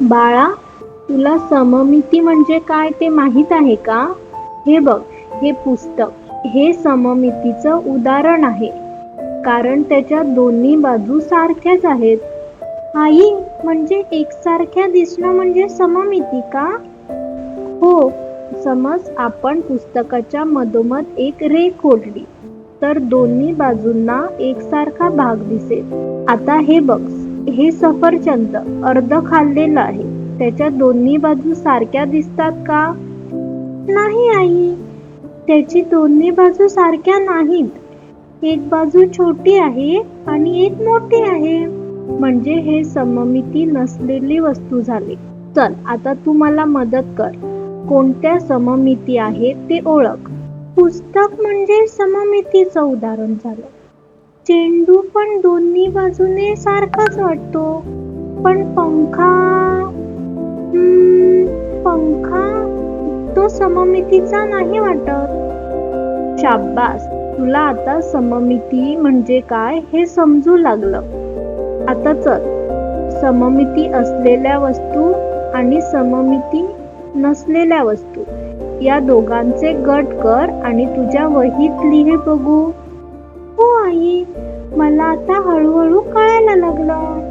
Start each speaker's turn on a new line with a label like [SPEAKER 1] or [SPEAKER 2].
[SPEAKER 1] बाळा तुला सममिती म्हणजे काय ते माहीत आहे का? हे बघ हे पुस्तक हे सममितीचं उदाहरण आहे. कारण त्याच्या दोन्ही बाजू सारख्याच आहेत. आई म्हणजे एकसारख्या दिसणं म्हणजे सममिती का? हो समज आपण पुस्तकाच्या मधोमध एक रेख ओढली तर दोन्ही बाजूंना एकसारखा भाग दिसेल. आता हे बघ हे सफरचंद अर्ध खाल्लेलं आहे. त्याच्या दोन्ही बाजू सारख्या दिसतात का? नाही आई. त्याची दोन्ही बाजू सारख्या नाहीत. एक बाजू छोटी आहे आणि एक मोठी आहे. म्हणजे हे सममिती नसलेली वस्तू झाली. चल आता तू मला मदत कर. कोणत्या सममिती आहेत ते ओळख. पुस्तक म्हणजे सममितीचं उदाहरण झालं. चेंडू पण दोन्ही बाजूने सारखाच वाटतो. पण पंखा हम्म, पंखा तो सममितीचा नाही वाटत. शाब्बास तुला आता सममिती म्हणजे काय हे समजू लागलं. आता चल. सममिती असलेल्या वस्तू आणि सममिती नसलेल्या वस्तू. या दोघांचे गट कर आणि तुझ्या वहीत लिहे बघू. हो आई मला आता हळूहळू कळायला लागलं.